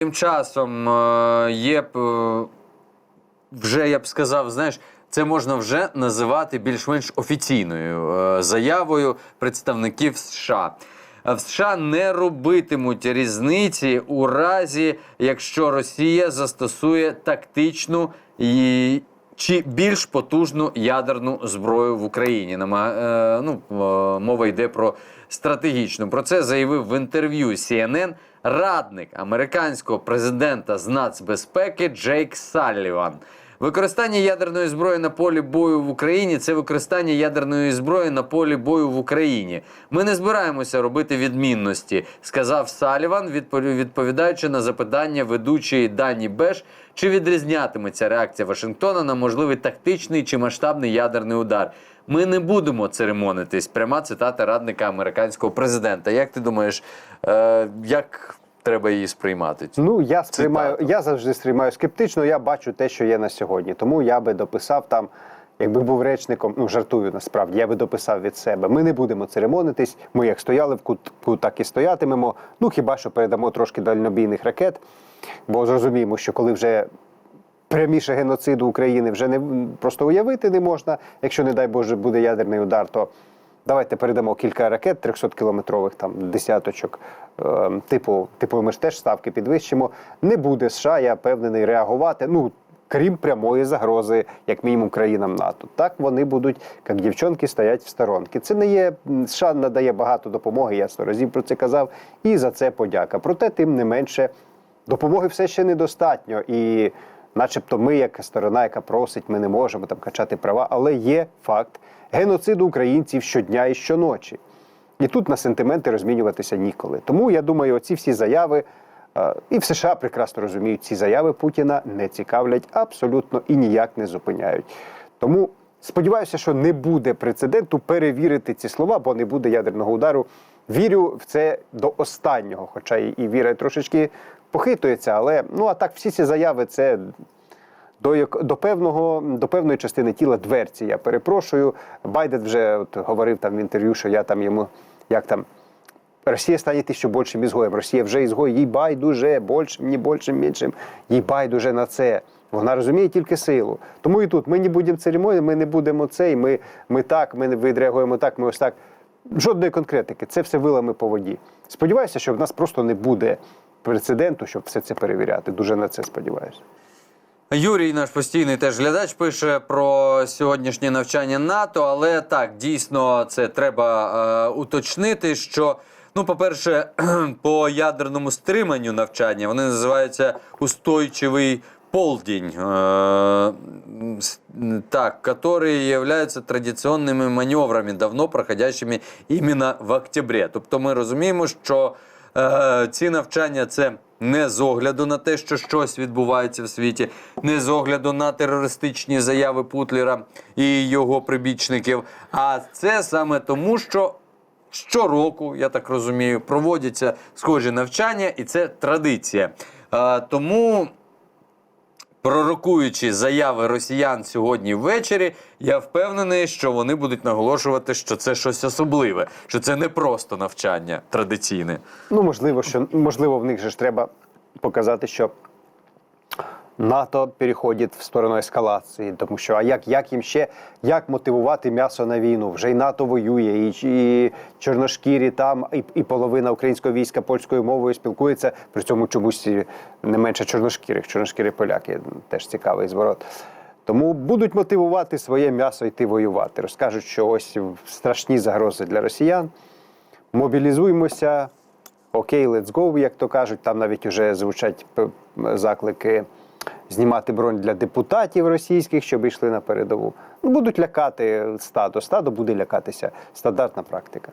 Тим часом е, є е, вже, я б сказав, знаєш, це можна вже називати більш-менш офіційною е, заявою представників США. В США не робитимуть різниці у разі, якщо Росія застосує тактичну і чи більш потужну ядерну зброю в Україні. Е, ну, е, мова йде про стратегічну. Про це заявив в інтерв'ю CNN радник американського президента з нацбезпеки Джейк Салліван. Використання ядерної зброї на полі бою в Україні це використання ядерної зброї на полі бою в Україні. Ми не збираємося робити відмінності, сказав Саліван, відпов- відповідаючи на запитання ведучої Дані Беш, чи відрізнятиметься реакція Вашингтона на можливий тактичний чи масштабний ядерний удар. Ми не будемо церемонитись. Пряма цитата радника американського президента. Як ти думаєш, е, як треба її сприймати? Ну я сприймаю, Цитату. я завжди сприймаю скептично. Я бачу те, що є на сьогодні. Тому я би дописав там, якби був речником, ну жартую насправді, я би дописав від себе. Ми не будемо церемонитись. Ми як стояли в кутку, так і стоятимемо. Ну хіба що передамо трошки дальнобійних ракет, бо зрозуміємо, що коли вже. Пряміше геноциду України вже не просто уявити не можна. Якщо, не дай Боже, буде ядерний удар, то давайте передамо кілька ракет 300-кілометрових, там десяточок. Е, типу, типу, ми ж теж ставки підвищимо. Не буде США, я впевнений, реагувати. Ну крім прямої загрози, як мінімум, країнам НАТО. Так вони будуть, як дівчонки, стоять в сторонки. Це не є США надає багато допомоги. Я сто разів про це казав, і за це подяка. Проте, тим не менше, допомоги все ще недостатньо. І начебто ми, як сторона, яка просить, ми не можемо там качати права, але є факт геноциду українців щодня і щоночі. І тут на сентименти розмінюватися ніколи. Тому я думаю, оці всі заяви, е, і в США прекрасно розуміють, ці заяви Путіна не цікавлять абсолютно і ніяк не зупиняють. Тому сподіваюся, що не буде прецеденту перевірити ці слова, бо не буде ядерного удару. Вірю в це до останнього, хоча і віра трошечки похитується, але ну а так всі ці заяви це до, до, певного, до певної частини тіла дверці. Я перепрошую. Байден вже от говорив там в інтерв'ю, що я там йому як там. Росія стане ще більшим ізгоєм. Росія вже ізгой, їй байдуже, більшим, не більшим, меншим, їй байдуже на це. Вона розуміє тільки силу. Тому і тут ми не будемо церемонії, ми не будемо цей, ми, ми так, ми відреагуємо так, ми ось так. Жодної конкретики, це все вилами по воді. Сподіваюся, що в нас просто не буде прецеденту, щоб все це перевіряти. Дуже на це сподіваюся. Юрій, наш постійний теж глядач, пише про сьогоднішнє навчання НАТО, але так дійсно це треба е, уточнити. Що ну, по-перше, по ядерному стриманню навчання вони називаються устойчивий полдень, с- так, которые являются традиционными маневрами, давно проходящими іменно в октябрі. Тобто ми розуміємо, що е, ці навчання це не з огляду на те, що щось відбувається в світі, не з огляду на терористичні заяви Путлера і його прибічників. А це саме тому, що щороку, я так розумію, проводяться схожі навчання, і це традиція. Е, тому. Пророкуючи заяви росіян сьогодні ввечері, я впевнений, що вони будуть наголошувати, що це щось особливе, що це не просто навчання традиційне. Ну, можливо, що можливо, в них же ж треба показати, що НАТО переходить в сторону ескалації, тому що а як, як їм ще як мотивувати м'ясо на війну? Вже й НАТО воює, і, і чорношкірі там, і, і половина українського війська польською мовою спілкується. При цьому чомусь не менше чорношкірих, чорношкірі поляки теж цікавий зворот. Тому будуть мотивувати своє м'ясо йти воювати. Розкажуть, що ось страшні загрози для росіян. Мобілізуємося. Окей, let's go, як то кажуть. Там навіть вже звучать заклики знімати бронь для депутатів російських, щоб йшли на передову. Ну, будуть лякати стадо. Стадо буде лякатися. Стандартна практика.